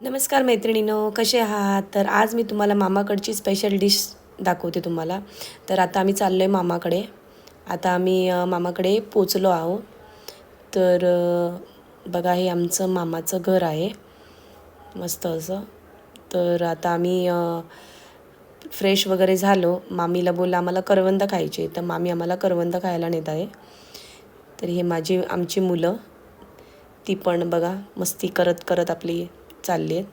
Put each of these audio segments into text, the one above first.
नमस्कार मैत्रिणीनो कसे आहात? तर आज मी तुम्हाला मामाकडची स्पेशल डिश दाखवते तुम्हाला. तर आता आम्ही चाललो आहे मामाकडे. आता आम्ही मामाकडे पोचलो आहोत. तर बघा हे आमचं मामाचं घर आहे. मस्त असं. तर आता आम्ही फ्रेश वगैरे झालो. मामीला बोललं आम्हाला करवंद खायचे तर मामी आम्हाला करवंद खायला नेत आहे. तर हे माझी आमची मुलं. ती पण बघा मस्ती करत करत आपली चालली आहेत.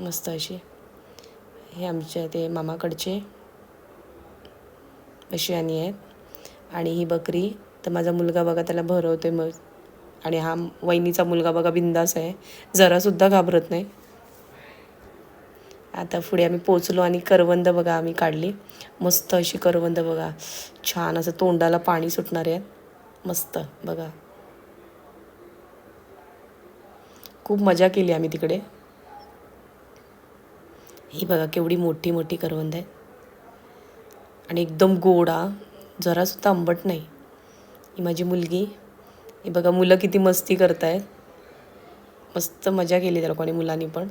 मस्त अशी. हे आमच्या ते मामाकडचे अशी आणि आहेत. आणि ही बकरी तर माझा मुलगा बघा त्याला भरवते मग. आणि हा वहिनीचा मुलगा बघा बिंदास आहे. जरासुद्धा घाबरत नाही. आता पुढे आम्ही पोचलो आणि करवंद बघा आम्ही काढली. मस्त अशी करवंद बघा. छान असं तोंडाला पाणी सुटणारे आहेत. मस्त बघा. खूप मजा केली आम्ही तिकडे. ही बघा केवढी मोठी मोठी करवंद आहे आणि एकदम गोडा जरासुद्धा आंबट नाही. ही माझी मुलगी. ही बघा मुलं किती मस्ती करत आहेत मस्त मजा केली त्या लोकांनी मुलांनी पण.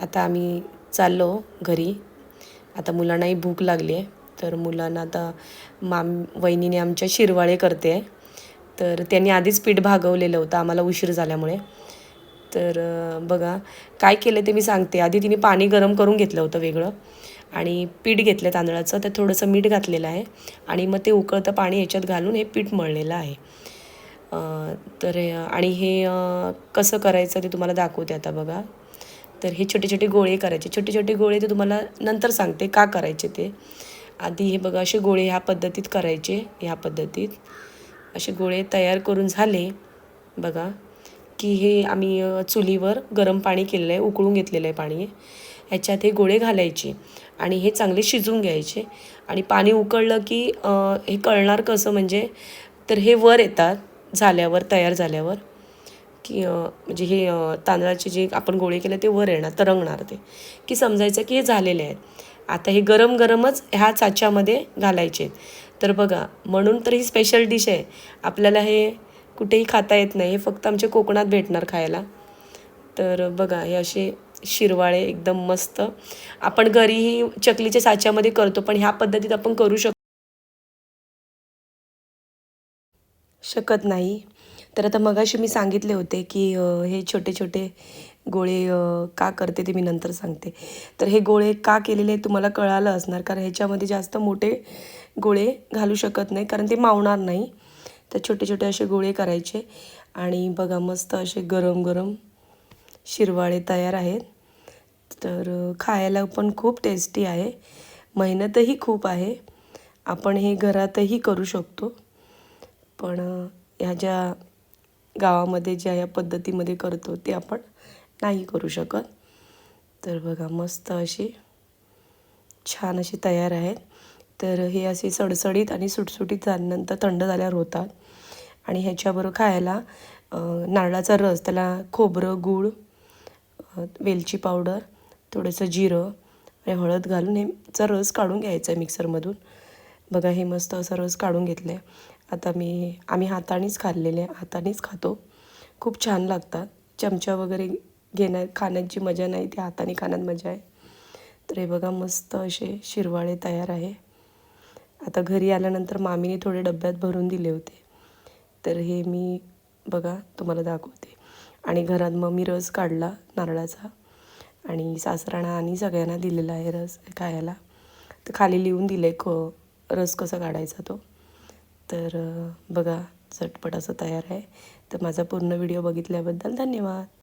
आता आम्ही चाललो घरी. आता मुलांनाही भूक लागली आहे तर मुलांना आता माम वहिनीने आमच्या शिरवाळे करते आहे तर त्यांनी आधीच पीठ भागवलेलं होतं आम्हाला उशीर झाल्यामुळे. तर बघा काय केलं ते मी सांगते. आधी तिने पाणी गरम करून घेतलं होतं वेगळं आणि पीठ घेतलं तांदळाचं. त्यात थोडंसं मीठ घातलेलं आहे आणि मग ते उकळतं पाणी याच्यात घालून हे पीठ मळलेलं आहे. तर आणि हे कसं करायचं ते तुम्हाला दाखवते आता बघा. तर हे छोटे छोटे गोळे करायचे. छोटे छोटे गोळे ते तुम्हाला नंतर सांगते का करायचे ते. आधी हे बघा असे गोळे ह्या पद्धतीत करायचे ह्या पद्धतीत. असे गोळे तयार करून झाले. बघा की हे आम्ही चुलीवर गरम पाणी केलेलं आहे उकळून घेतलेलं आहे पाणी. ह्याच्यात हे गोळे घालायचे आणि हे चांगले शिजून घ्यायचे. आणि पाणी उकळलं की हे कळणार कसं म्हणजे तर हे वर येतात झाल्यावर तयार झाल्यावर. की म्हणजे हे तांदळाचे जे आपण गोळे केले ते वर येणार तरंगणार ते. की समजायचं की हे झालेले आहेत. आता हे गरम गरमच ह्या चाच्यामध्ये घालायचे आहेत. तर बघा म्हणून तर ही स्पेशल डिश आहे. आपल्याला हे कुठेही खाता येत नाही हे फक्त आमच्या कोकणात भेटणार खायला. तर बघा हे असे शिरवाळे एकदम मस्त. आपण घरीही चकलीच्या साच्यामध्ये करतो पण ह्या पद्धतीत आपण करू शक शकत नाही. तर आता मगाशी मी सांगितले होते की हे छोटे छोटे गोळे का करते ते मी नंतर सांगते. तर हे गोळे का केलेले तुम्हाला कळालं असणार कारण ह्याच्यामध्ये जास्त मोठे गोळे घालू शकत नाही कारण ते मावणार नाही. तर छोटे छोटे असे गोळे करायचे आणि बघा मस्त असे गरम गरम शिरवाळे तयार आहेत. तर खायला पण खूप टेस्टी आहे. मेहनतही खूप आहे. आपण हे घरातही करू शकतो. पण ह्या ज्या गावामध्ये ज्या या पद्धतीमध्ये करतो ते आपण नाही करू शकत. तर बघा मस्त अशी छान अशी तयार आहेत. तर हे असे सडसडीत आणि सुटसुटीत झाल्यानंतर थंड झाल्यावर होतात. आणि ह्याच्याबरोबर खायला नारळाचा रस त्याला खोबरं गूळ वेलची पावडर थोडंसं जिरं आणि हळद घालून हेचा रस काढून घ्यायचा आहे मिक्सरमधून. बघा हे मस्त असा रस काढून घेतला आहे आता मी आम्ही हातानेच खाल्लेले आहे हातानेच खातो. खूप छान लागतात. चमचा वगैरे घेण्यात खाण्याची मजा नाही ती हाताने खाण्यात मजा आहे. तर हे बघा मस्त असे शिरवाळे तयार आहे. आता घरी आल्यानंतर मामीने थोडे डब्यात भरून दिले होते. तर हे मी बघा तुम्हाला दाखवते. आणि घरात मग मी रस काढला नारळाचा. आणि सासराणा आणि सगळ्यांना दिलेला आहे रस खायला. तर खाली लिहून दिले क रस कसा काढायचा तो. तर बघा झटपट असं तयार आहे. तर माझा पूर्ण व्हिडिओ बघितल्याबद्दल धन्यवाद.